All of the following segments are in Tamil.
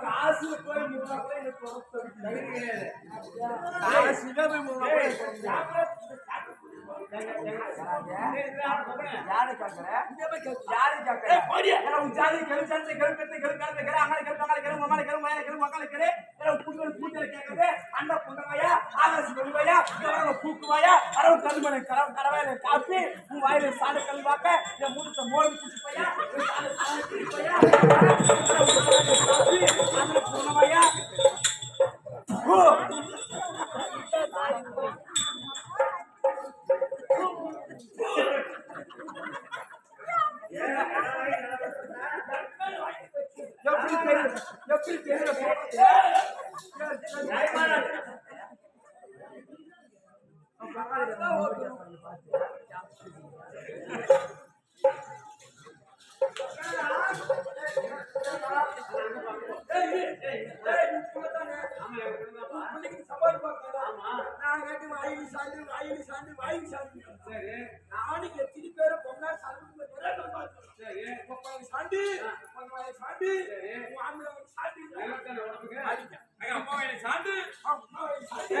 காசு போய் ಯಾರು ಕೇಳ್ತಾರೆ ಯಾರು ಕೇಳ್ತಾರೆ ಕೆಲವು ಜಾತಿ ಕೆಲವು ಚಂದ್ರೆ ಕೆಲವು ಪೆತ್ತೆ ಕೆಲವು ಕಾಲ ಕೆರೆ ಅಂಗಡಿ ಕೆಲವು ಅಂಗಡಿ ಕೆಲವು ಮಮ್ಮನೆ ಕೆಲವು ಮನೆ ಕೆಲವು ಮಕ್ಕಳ ಕೆರೆ ಕೆಲವು ಕೂಟಗಳು ಕೂಟಲು ಕೇಳ್ಕಂದ್ರೆ ಅಣ್ಣ ಕುಂದವಯ್ಯ ಆಕಾಶ ಬೆಳಿವಯ್ಯ ಕೆಲವರು ಕೂಕುವಯ್ಯ ಅರವು ಕಲ್ಲು ಮನೆ ಕರ ಕರವಾಯ ಕಾಪಿ ಹೂ ವಾಯಿಲೆ ಸಾಲ ಕಲ್ಲು ಹಾಕ ಮೂರು ಮೋಡಿ ಕುಸಿಪಯ್ಯ ಸಾಲ ಸಾಲ ಕುಸಿಪಯ್ಯ ಕಾಪಿ ಅಣ್ಣ ಕುಂದವಯ್ಯ ಹೂ சாண்டு அம்மாவை சாண்டு அம்மாவை சாண்டு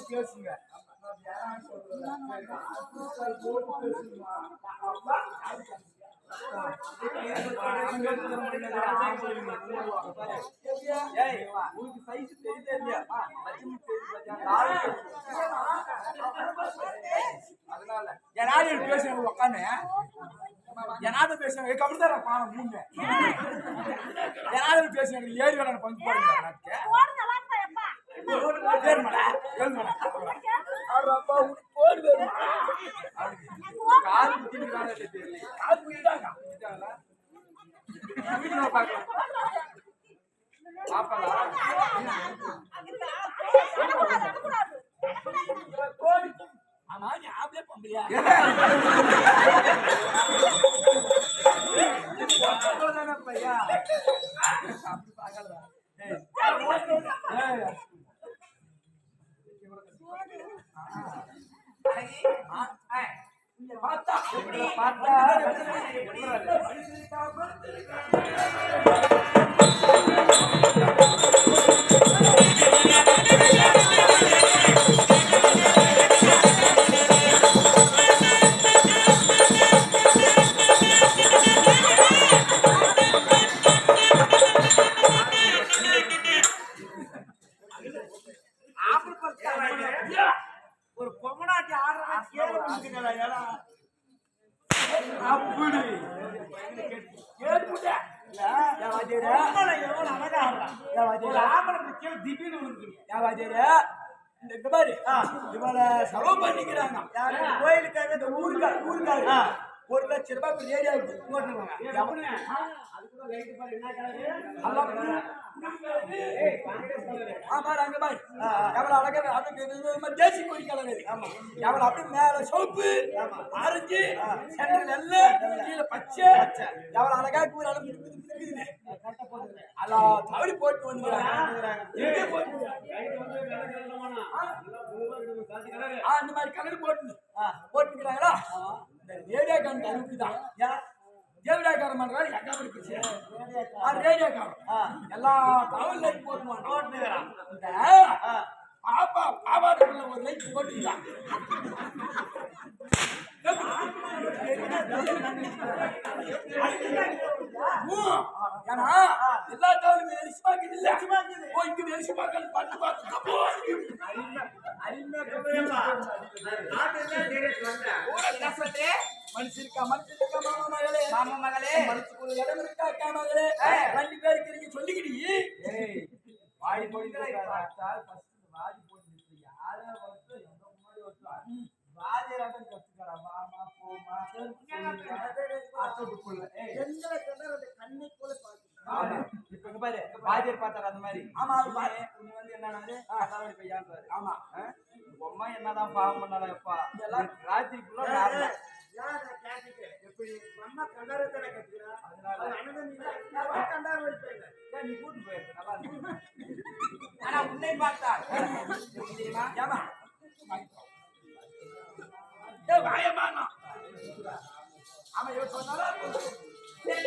போட்டு பேசுங்க உங்களுக்கு சைஸ் தெரியுதா இல்லையா அதனால என்னாடி பேசுங்க உக்காந்து என்னாவது பேசுவாங்க ஏறி வேணாம் பங்கு போடுங்க ஆமா ஞாபகம் பம்பையா பையா அப்படி பார்க்கல அழகி பார்த்தா பார்த்தா எப்படி இவளை செலவு பண்ணிக்கிறாங்க. கோயிலுக்காக இந்த ஊருக்கா ஊருக்காக ஒரு லட்ச ரூபாய் இப்போ ஏரியாவுக்கு ஆமா ரங்கபாய் எவ்வளவு அழகா அது தேசிய கோரிக்கையாளர் ஆமா. எவ்வளவு அப்படி மேல சோப்பு ஆரஞ்சு சென்டர் நெல்ல கீழே பச்சை. எவ்வளவு அழகா கூற அளவு அதான் தவறி போட்டு வந்து போட்டு இந்த மாதிரி கலர் போட்டு போட்டுக்கிறாங்களா? இந்த ரேடியோ காரன் அனுப்பிதான் ரேடியோ காரன் பண்றாரு எங்க பிடிச்சி ரேடியோ காரன். எல்லா டவுன் லைட் போட்டுவான் போட்டுக்கிறான். இந்த பாப்பா பாபாடுக்குள்ள ஒரு லைட் போட்டுக்கிறான். ஏன்னா எல்லா டவுனுமே வெளிச்சுமாக்குது இல்ல ஓ இங்க பண்ணு பார்த்து மாமா மகளே மாமா மகளே மனசுக்கு ஒரு இடம் இருக்கா அக்கா மகளே ரெண்டு பேருக்கு நீங்க சொல்லிக்கிடி வாய் போட்டு பார்த்தால் ஃபர்ஸ்ட் வாடி போட்டு யாரே வந்து எங்க முன்னாடி வாதியராட்டம் கத்துக்கிறா மாமா போமா. இப்ப இங்க பாரு வாத்தியார் பார்த்தாரு அந்த மாதிரி ஆமா அது பாரு நீ வந்து என்னன்னாரு கதாவளி பையான்றாரு ஆமா அம்மா என்னதான் பாவம் பண்ணாலும் எப்பா இதெல்லாம் ராத்திரி ஃபுல்லா நார்மலா எப்படி அம்மா கண்டாரத்தானே கத்துக்கிறா அதனால அண்ணன் கண்டாரம் வைப்பேன் நீ கூட்டு போயிருக்க நல்லா இருக்கு ஆனா உன்னை பார்த்தா ஏமா வாயமானா அவன் சொன்னாலும்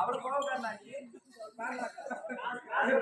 அவர் போகாண்டாக்கி Hey,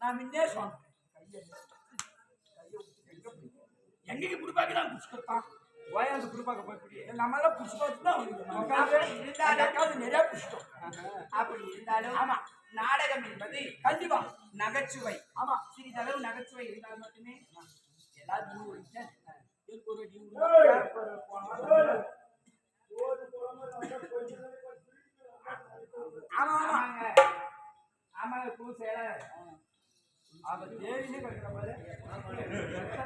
நான் முன்னே சொன்னேன் எங்க குடுப்பாக்கு தான் புடிச்சுட்டான் ஓயாந்து குருப்பாக்க போய் நம்மளால புடிச்சு பார்த்தா நிறைய புடிச்சிட்டோம் அப்ப அப்படி இருந்தாலும் ஆமா. நாடகம் என்பது கண்டிப்பா நகைச்சுவை ஆமா சிறிதளவு நகைச்சுவை இருந்தால் மட்டுமே எல்லாரும் ஒரு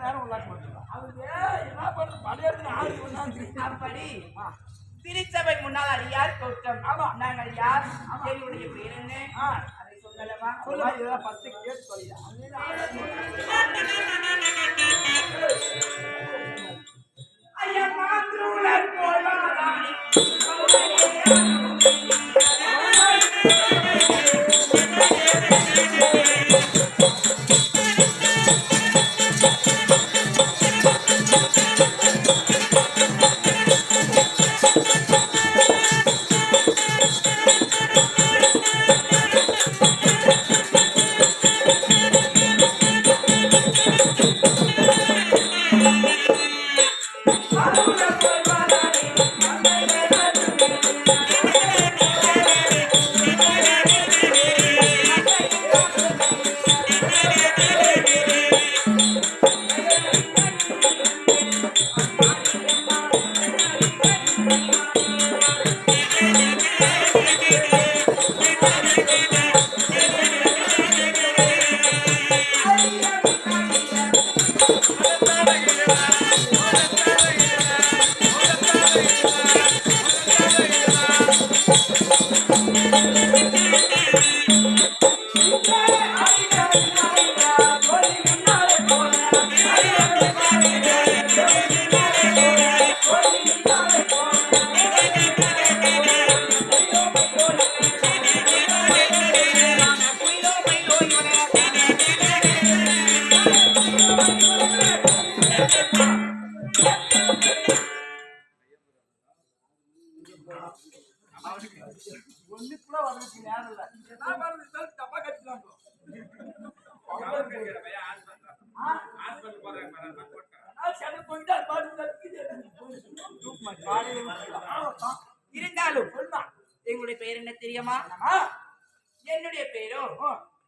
நேரம் உள்ளாக்க மாட்டேன் அவரு என்ன பண்றது? கொண்டாந்து அப்படி. திருச்சபை முன்னால் அறியார் தோற்றம். ஆமா. நாங்கள் யார்? எங்களுடைய பேர் என்ன. அதை சொல்லலவா சொல்லுமா இதெல்லாம் பத்து கேட்டு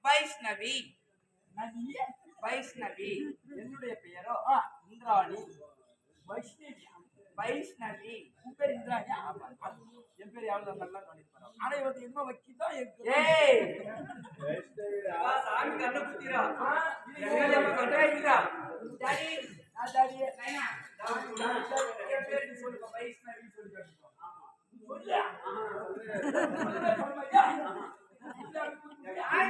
வைஷ்ணவி நதியே. வைஷ்ணவி என்னுடைய பெயரோ ஆ, இந்திராணி வைஷ்ணவி வைஷ்ணவி உன் பேர் இந்திராணி ஆமா என் பேர் எவ்வளவு நல்லா கவனிப்பாரு ஆனா இவத்து என்ன வக்கிதான் எனக்கு ஏய் சாமி கண்ணு குத்திரா டாடி நான் டாடி நைனா என் பேர் நீ சொல்லுங்க வைஷ்ணவி சொல்லுங்க ஒழுக்கம் எல்லாம் இந்த மாதிரி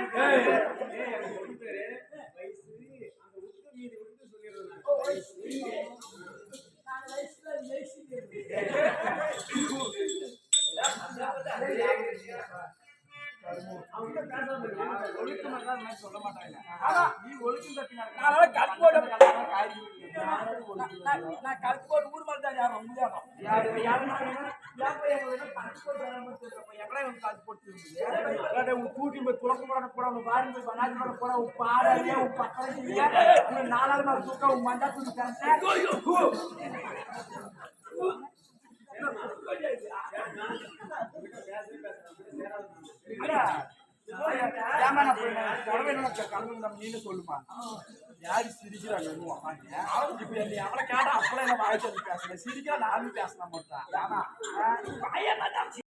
சொல்ல மாட்டாங்க நீ ஒழுக்கம் நான் கட் போட்டு ஊர் மாதிரி தான் யாரும் முடியாம கூட்டி போய் துளக்க போட போட உன் பாரு போய் பண்ணாச்சு போட போட உன் உன் உன் நாலாவது தூக்க உன் மண்டா தூக்கி தரேன் ஏமா நான் புடவை நம்ம நீனு சொல்லுமா? யாரு சிரிக்கிறாங்க இப்ப என்ன அவளை கேட்டா அப்பளம் என்ன வாய் சொல்லி பேசுறேன் சிரிக்கிறா நானும் பேசினா மட்டும் ஆனா